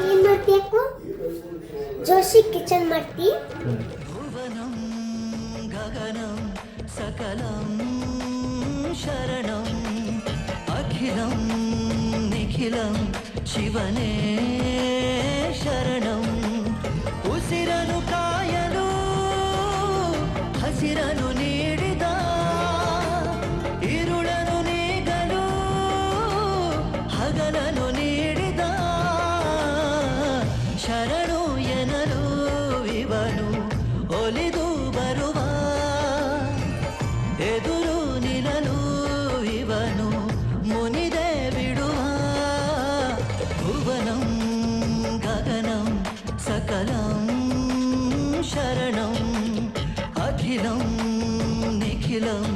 ಏನ್ ಮಾಡ್ತಿ ಅಕ್ಕ ಜೋಶಿ ಕಿಚನ್ ಮಾಡ್ತಿ భువనం గగనం సకలం శరణం అఖిలం నిఖిలం శివనే శరణం ఉసిరను కాయలు ಹಸಿರನು ನೀಡಿದ ಹಗಲನು ನೀಡಿದ ಶರಣು ಎನಲು ಇವನು ಒಲಿದು ಬರುವ ಎದುರು ನಿಲ್ಲಲು ಇವನು ಮುನಿದೆ ಬಿಡುವ ಭುವನಂ ಗಗನಂ ಸಕಲಂ ಶರಣಂ ಅಖಿಲಂ ನಿಖಿಲಂ